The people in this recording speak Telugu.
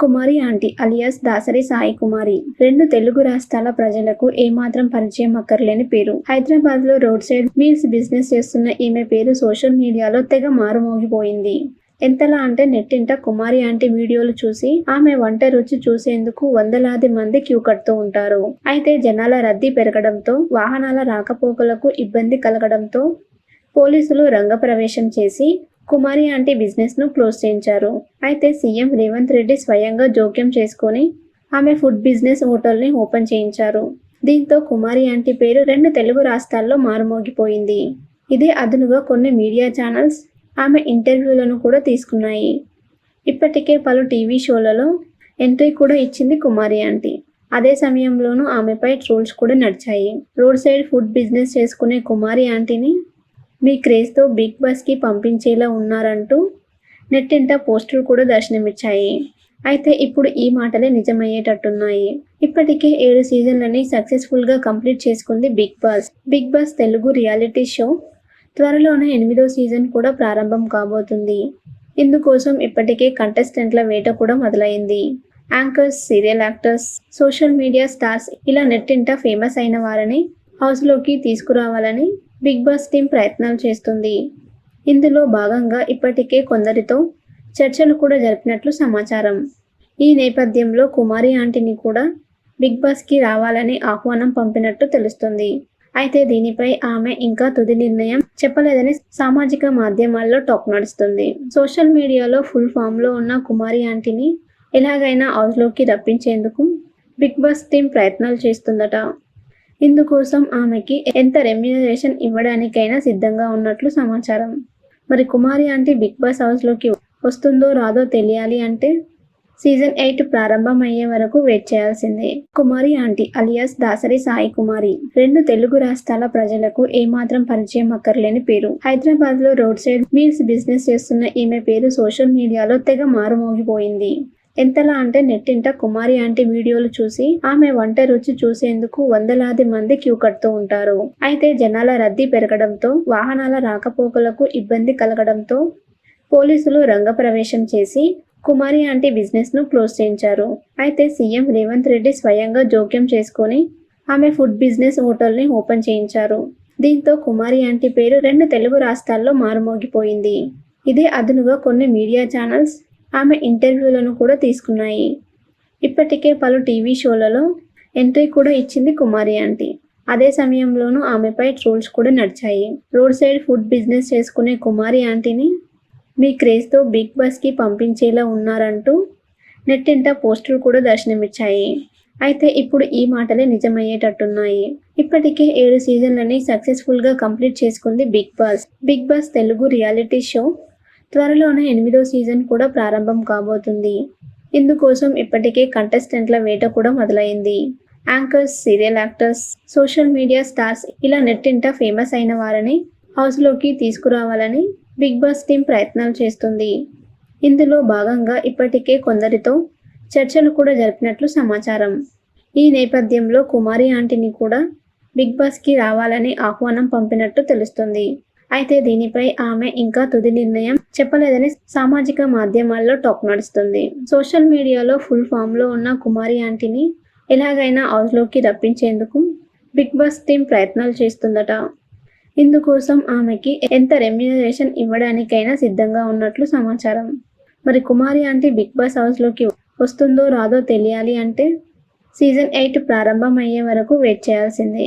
Kumari aunty alias Dasari Sai Kumari. రెండు తెలుగు రాష్ట్రాల ప్రజలకు ఏమాత్రం పరిచయం అక్కర్లేని పేరు. హైదరాబాద్లో రోడ్ సైడ్ మీల్స్ బిజినెస్ చేస్తున్న ఈమె పేరు సోషల్ మీడియాలో తెగ మారుమోగిపోయింది. ఎంతలా అంటే నెట్టింట కుమారి ఆంటీ వీడియోలు చూసి ఆమె వంట రుచి చూసేందుకు వందలాది మంది క్యూ కడుతూ ఉంటారు. అయితే జనాల రద్దీ పెరగడంతో వాహనాల రాకపోకలకు ఇబ్బంది కలగడంతో పోలీసులు రంగప్రవేశం చేసి కుమారి ఆంటీ బిజినెస్ను క్లోజ్ చేయించారు. అయితే సీఎం రేవంత్ రెడ్డి స్వయంగా జోక్యం చేసుకొని ఆమె ఫుడ్ బిజినెస్ హోటల్ని ఓపెన్ చేయించారు. దీంతో కుమారి ఆంటీ పేరు రెండు తెలుగు రాష్ట్రాల్లో మారుమోగిపోయింది. ఇదే అదనుగా కొన్ని మీడియా ఛానల్స్ ఆమె ఇంటర్వ్యూలను కూడా తీసుకున్నాయి. ఇప్పటికే పలు టీవీ షోలలో ఎంట్రీ కూడా ఇచ్చింది కుమారి ఆంటీ. అదే సమయంలోనూ ఆమెపై ట్రోల్స్ కూడా నడిచాయి. రోడ్ సైడ్ ఫుడ్ బిజినెస్ చేసుకునే కుమారి ఆంటీని మీ క్రేజ్తో బిగ్ బాస్కి పంపించేలా ఉన్నారంటూ నెట్టింట పోస్టులు కూడా దర్శనమిచ్చాయి. అయితే ఇప్పుడు ఈ మాటలే నిజమయ్యేటట్టున్నాయి. ఇప్పటికే ఏడు సీజన్లని సక్సెస్ఫుల్గా కంప్లీట్ చేసుకుంది Bigg Boss. Bigg Boss Telugu reality show త్వరలోనే ఎనిమిదో సీజన్ కూడా ప్రారంభం కాబోతుంది. ఇందుకోసం ఇప్పటికే కంటెస్టెంట్ల వేట కూడా మొదలైంది. Anchors serial actors social media stars ఇలా నెట్టింట ఫేమస్ అయిన వారిని హౌస్లోకి తీసుకురావాలని బిగ్ బాస్ టీం ప్రయత్నాలు చేస్తుంది. ఇందులో భాగంగా ఇప్పటికే కొందరితో చర్చలు కూడా జరిపినట్లు సమాచారం. ఈ నేపథ్యంలో కుమారి ఆంటీని కూడా బిగ్ బాస్కి రావాలని ఆహ్వానం పంపినట్టు తెలుస్తుంది. అయితే దీనిపై ఆమె ఇంకా తుది నిర్ణయం చెప్పలేదని సామాజిక మాధ్యమాల్లో టాక్ నడుస్తుంది. సోషల్ మీడియాలో ఫుల్ ఫామ్లో ఉన్న కుమారి ఆంటీని ఎలాగైనా హౌస్లోకి రప్పించేందుకు బిగ్ బాస్ టీం ప్రయత్నాలు చేస్తుందట. ఇందుకోసం ఆమెకి ఎంత రెమ్యునరేషన్ ఇవ్వడానికైనా సిద్ధంగా ఉన్నట్లు సమాచారం. మరి కుమారి ఆంటీ బిగ్ బాస్ హౌస్లోకి వస్తుందో రాదో తెలియాలి అంటే సీజన్ ఎయిట్ ప్రారంభం అయ్యే వరకు వెయిట్ చేయాల్సిందే. కుమారి ఆంటీ అలియాస్ దాసరి సాయి కుమారి రెండు తెలుగు రాష్ట్రాల ప్రజలకు ఏమాత్రం పరిచయం అక్కర్లేని పేరు. హైదరాబాద్లో రోడ్ సైడ్ మీల్స్ బిజినెస్ చేస్తున్న ఈమె పేరు సోషల్ మీడియాలో తెగ మారుమోగిపోయింది. ఎంతలా అంటే నెట్టింట కుమారి ఆంటీ వీడియోలు చూసి ఆమె వంట రుచి చూసేందుకు వందలాది మంది క్యూ కడుతూ ఉంటారు. అయితే జనాల రద్దీ పెరగడంతో వాహనాల రాకపోకలకు ఇబ్బంది కలగడంతో పోలీసులు రంగప్రవేశం చేసి కుమారి ఆంటీ బిజినెస్ను క్లోజ్ చేయించారు. అయితే సీఎం రేవంత్ రెడ్డి స్వయంగా జోక్యం చేసుకొని ఆమె ఫుడ్ బిజినెస్ హోటల్ని ఓపెన్ చేయించారు. దీంతో కుమారి ఆంటీ పేరు రెండు తెలుగు రాష్ట్రాల్లో మారుమోగిపోయింది. ఇదే అదనుగా కొన్ని మీడియా ఛానల్స్ ఆమె ఇంటర్వ్యూలను కూడా తీసుకున్నాయి. ఇప్పటికే పలు టీవీ షోలలో ఎంట్రీ కూడా ఇచ్చింది కుమారి ఆంటీ. అదే సమయంలోనూ ఆమెపై ట్రోల్స్ కూడా నడిచాయి. రోడ్ సైడ్ ఫుడ్ బిజినెస్ చేసుకునే కుమారి ఆంటీని మీ క్రేజ్తో బిగ్ బాస్కి పంపించేలా ఉన్నారంటూ నెట్టింట పోస్టులు కూడా దర్శనమిచ్చాయి. అయితే ఇప్పుడు ఈ మాటలే నిజమయ్యేటట్టున్నాయి. ఇప్పటికే ఏడు సీజన్లని సక్సెస్ఫుల్గా కంప్లీట్ చేసుకుంది Bigg Boss. Bigg Boss Telugu reality show త్వరలోనే ఎనిమిదో సీజన్ కూడా ప్రారంభం కాబోతుంది. ఇందుకోసం ఇప్పటికే కంటెస్టెంట్ల వేట కూడా మొదలైంది. Anchors serial actors social media stars ఇలా నెట్టింట ఫేమస్ అయిన వారిని హౌస్లోకి తీసుకురావాలని బిగ్ బాస్ టీం ప్రయత్నాలు చేస్తుంది. ఇందులో భాగంగా ఇప్పటికే కొందరితో చర్చలు కూడా జరిపినట్లు సమాచారం. ఈ నేపథ్యంలో కుమారి ఆంటీని కూడా బిగ్ బాస్కి రావాలని ఆహ్వానం పంపినట్టు తెలుస్తుంది. అయితే దీనిపై ఆమె ఇంకా తుది నిర్ణయం చెప్పలేదని సామాజిక మాధ్యమాల్లో టాక్ నడుస్తుంది. సోషల్ మీడియాలో ఫుల్ ఫామ్లో ఉన్న కుమారి ఆంటీని ఎలాగైనా హౌస్లోకి రప్పించేందుకు బిగ్ బాస్ టీం ప్రయత్నాలు చేస్తుందట. ఇందుకోసం ఆమెకి ఎంత రెమ్యునరేషన్ ఇవ్వడానికైనా సిద్ధంగా ఉన్నట్లు సమాచారం. మరి కుమారి ఆంటీ బిగ్ బాస్ హౌస్లోకి వస్తుందో రాదో తెలియాలి అంటే సీజన్ ఎయిట్ ప్రారంభం అయ్యే వరకు వెయిట్ చేయాల్సిందే.